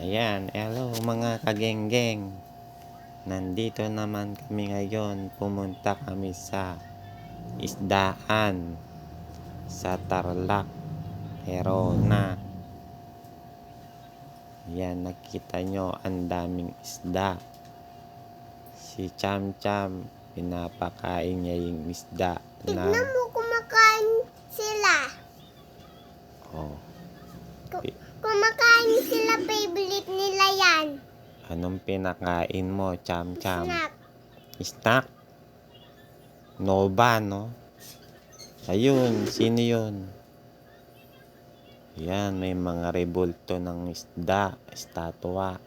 Ayan, hello mga kagenggeng. Nandito naman kami ngayon. Pumunta kami sa isdaan sa Tarlac, Herona. Ayan, nakita nyo ang daming isda. Si Cham Cham, pinapakain niya yung isda na Tignan mo kumakain sila. oh, Ku- Kumakain sila, favorite nila yan. anong pinakain mo, Cham Cham? Snack. Snack? Nova, no? Ayun, sino yun? Yan, may mga rebulto ng isda, estatwa.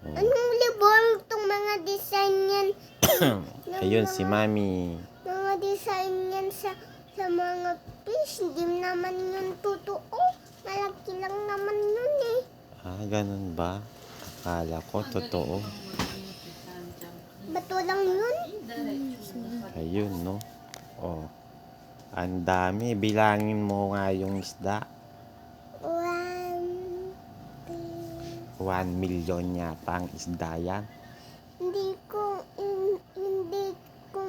Oh. Anong libol itong mga design yan? Ayun, si Mami. Mga design yan sa sa mga fish. Hindi naman yun totoo. Malaki lang naman yun eh. Ah, ganun ba? Akala ko, totoo. Bato lang yun. Ayun, no? Oh. Ang dami. Bilangin mo nga yung isda. One, two. 1 million yata ang isda yan. Hindi ko, hin- hindi ko,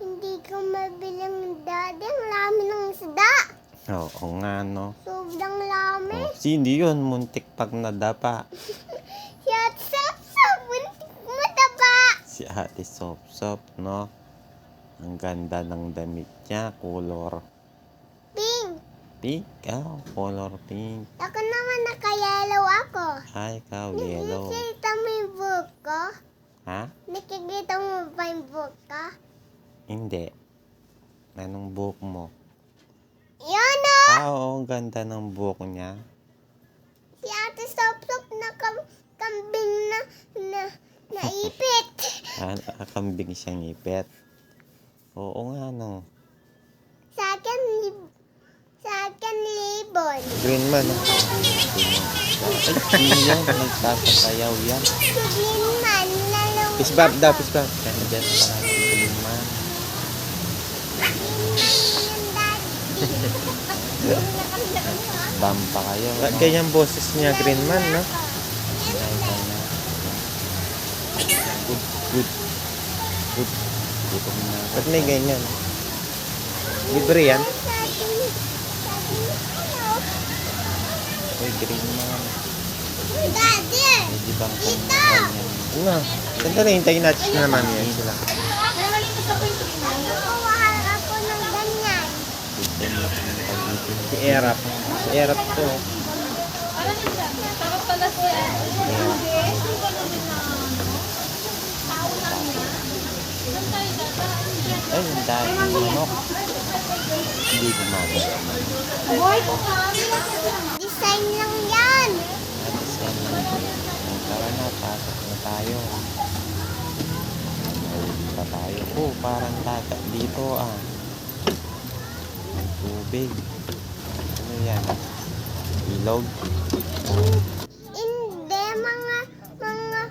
hindi ko mabilang dati. Ang lami ng isda. Oo nga, no? Sobrang Oh, sino yun? Muntik pag nadapa. Shut up, sabuntik mo taba. Si Ate Sop Sop, no? Ang ganda ng damit niya. Color Pink. pink. Ah, color pink. Ako naman naka-yellow ako. Ay, ikaw, yellow. Nakikita mo yung book ko? Ha? Nakikita mo ba yung book ko? Hindi. Anong buhok mo? Yan o! Ah, oo, ang ganda ng buhok niya. Si Ate Sop-Sop na kam- kambing na, na, naipit. Ah, nakakambing siyang ipet. Oo nga, no? Sa akin, lib- sa akin libon. Green man, no? Ay, sino yan? Nagsasayaw yan. Si Glenman, nalong Pisbab daw, pisbab. Yan, dyan pala si Green man. Bamba kayo. Ganyan boses niya, Green man, no? Good, good. Good. Ba't may ganyan? Libre yan? Uy, Green man. Daddy! Pwede bang kung ganyan? Una, sandali, hintayin natin na naman yan sila. Si Erap. Si Erap to. Ay, ang dami manok. Hindi gumagana man. Design lang yan. Tapos yan lang. Ang tara na, pasok na tayo. Ay, pa tayo. Oh, parang dagat dito ah. Ang tubig. Ano yan? Ilog? Hindi, mga, mga,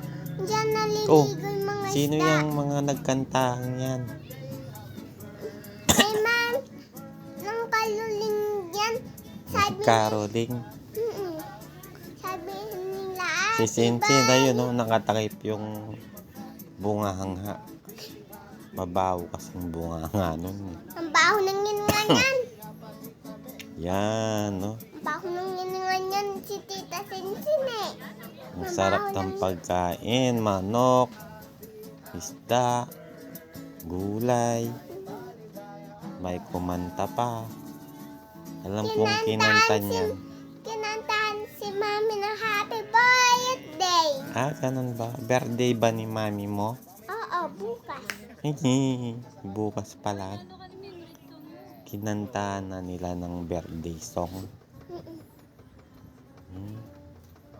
dyan naliligo Oh, mga Sino yung mga nagkantahan yan? Caroling. Mm-mm. sabi nila, Si Sinsin, diba? ayun no, nakatakip yung bungahanga. Mabaho kasing bunganga nun. eh. Ang baho ng nga yan. Yan, no? Ang baho ng nga yan si Tita Sinsin eh. Ang sarap ng pagkain, manok, isda, gulay, may kumanta pa. Alam kong kinanta niyan. Kinantahan si Mami ng happy birthday. Ah, ganun ba? Birthday ba ni mami mo? Oo, bukas. Bukas pala. Kinanta na nila ng birthday song. Mm-mm. Hmm.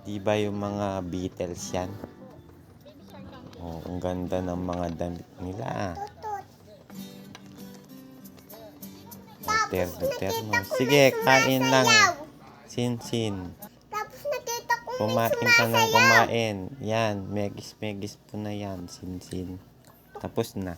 Di ba yung mga Beatles yan? Oh, ang ganda ng mga damit nila ah. Ko Sige, kain lang. sumasayaw. Sin, sin. Tapos nakita ko Kumain ka ng kumain. Yan, megis, megis po na yan. Sin, sin. Tapos na.